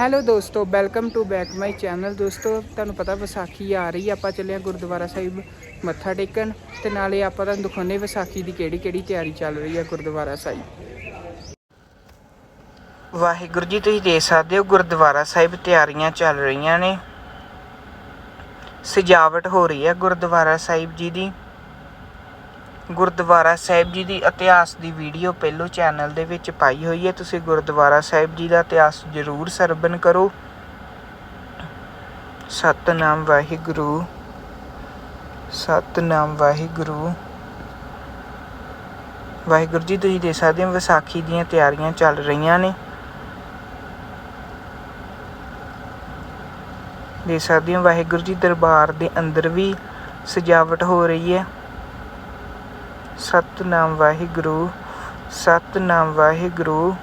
Hello ਦੋਸਤੋ welcome to back my channel ਦੋਸਤੋ। ਤੁਹਾਨੂੰ ਪਤਾ ਵਿਸਾਖੀ ਆ ਰਹੀ ਆਪਾਂ ਚੱਲੇ ਆ ਗੁਰਦੁਆਰਾ ਸਾਹਿਬ ਮੱਥਾ ਟੇਕਣ। ਤੇ ਨਾਲੇ ਆਪਾਂ ਤੁਹਾਨੂੰ ਦਿਖਾਉਂਦੇ ਵਿਸਾਖੀ ਦੀ ਕਿਹੜੀ ਕਿਹੜੀ ਤਿਆਰੀ ਚੱਲ ਰਹੀ ਆ ਗੁਰਦੁਆਰਾ ਸਾਹਿਬ। ਵਾਹਿਗੁਰੂ ਜੀ, ਤੁਸੀਂ ਦੇਖ ਸਕਦੇ ਹੋ ਗੁਰਦੁਆਰਾ ਸਾਹਿਬ ਤਿਆਰੀਆਂ ਚੱਲ ਰਹੀਆਂ ਨੇ। ਸਜਾਵਟ ਹੋ ਰਹੀ ਹੈ ਗੁਰਦੁਆਰਾ ਸਾਹਿਬ ਜੀ ਦੀ। ਗੁਰਦੁਆਰਾ ਸਾਹਿਬ ਜੀ ਦੀ ਇਤਿਹਾਸ ਦੀ ਵੀਡੀਓ ਪਹਿਲੋ ਚੈਨਲ ਦੇ ਵਿੱਚ ਪਾਈ ਹੋਈ ਹੈ। ਤੁਸੀਂ ਗੁਰਦੁਆਰਾ ਸਾਹਿਬ ਜੀ ਦਾ ਇਤਿਹਾਸ ਜ਼ਰੂਰ ਸਰਵਨ ਕਰੋ। ਸਤਨਾਮ ਵਾਹਿਗੁਰੂ। ਸਤਨਾਮ ਵਾਹਿਗੁਰੂ। ਵਾਹਿਗੁਰੂ ਜੀ, ਤੁਸੀਂ ਦੇਖ ਸਕਦੇ ਹੋ ਵਿਸਾਖੀ ਦੀਆਂ ਤਿਆਰੀਆਂ ਚੱਲ ਰਹੀਆਂ ਨੇ। ਦੇਖ ਸਕਦੇ ਹੋ ਵਾਹਿਗੁਰੂ ਜੀ, ਦਰਬਾਰ ਦੇ ਅੰਦਰ ਵੀ ਸਜਾਵਟ ਹੋ ਰਹੀ ਹੈ। ਸਤਨਾਮ ਵਾਹਿਗੁਰੂ ਸਤਨਾਮ ਵਾਹਿਗੁਰੂ।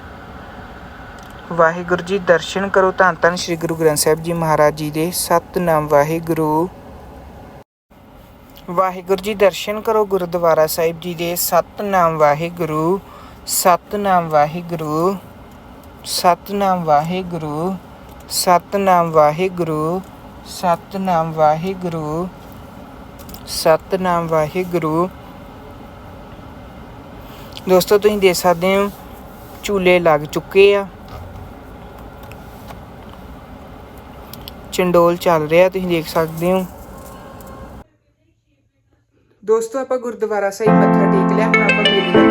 ਵਾਹਿਗੁਰੂ ਜੀ, ਦਰਸ਼ਨ ਕਰੋ ਧੰਨ ਧੰਨ ਸ੍ਰੀ ਗੁਰੂ ਗ੍ਰੰਥ ਸਾਹਿਬ ਜੀ ਮਹਾਰਾਜ ਜੀ ਦੇ। ਸਤਨਾਮ ਵਾਹਿਗੁਰੂ। ਵਾਹਿਗੁਰੂ ਜੀ, ਦਰਸ਼ਨ ਕਰੋ ਗੁਰਦੁਆਰਾ ਸਾਹਿਬ ਜੀ ਦੇ। ਸਤਨਾਮ ਵਾਹਿਗੁਰੂ ਸਤਨਾਮ ਵਾਹਿਗੁਰੂ ਸਤਨਾਮ ਵਾਹਿਗੁਰੂ ਸਤਨਾਮ ਵਾਹਿਗੁਰੂ ਸਤਨਾਮ ਵਾਹਿਗੁਰੂ ਸਤਨਾਮ ਵਾਹਿਗੁਰੂ। ਦੋਸਤੋ, ਤੁਸੀਂ ਦੇਖ ਸਕਦੇ ਹੋ, ਝੂਲੇ ਲੱਗ ਚੁੱਕੇ ਆ। ਚੰਡੋਲ ਚੱਲ ਰਿਹਾ, ਤੁਸੀਂ ਦੇਖ ਸਕਦੇ ਹੋ। ਦੋਸਤੋ, ਆਪਾਂ ਗੁਰਦੁਆਰਾ ਸਾਹਿਬ ਮੱਥਾ ਟੇਕ ਲਿਆ, ਹੁਣ ਆਪਾਂ ਮੇਲੇ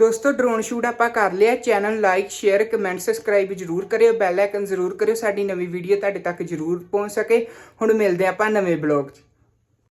ਦੋਸਤੋ ਡਰੋਨ ਸ਼ੂਟ ਆਪਾਂ ਕਰ ਲਿਆ। Channel like share comment subscribe ਜਰੂਰ ਕਰਿਓ। ਬੈਲ ਆਈਕਨ ਜ਼ਰੂਰ ਕਰਿਓ। ਸਾਡੀ ਨਵੀਂ ਵੀਡੀਓ ਤੁਹਾਡੇ ਤੱਕ ਜਰੂਰ ਪਹੁੰਚ ਸਕੇ। ਹੁਣ ਮਿਲਦੇ ਆਪਾਂ ਨਵੇਂ ਬਲੌਗ 'ਚ।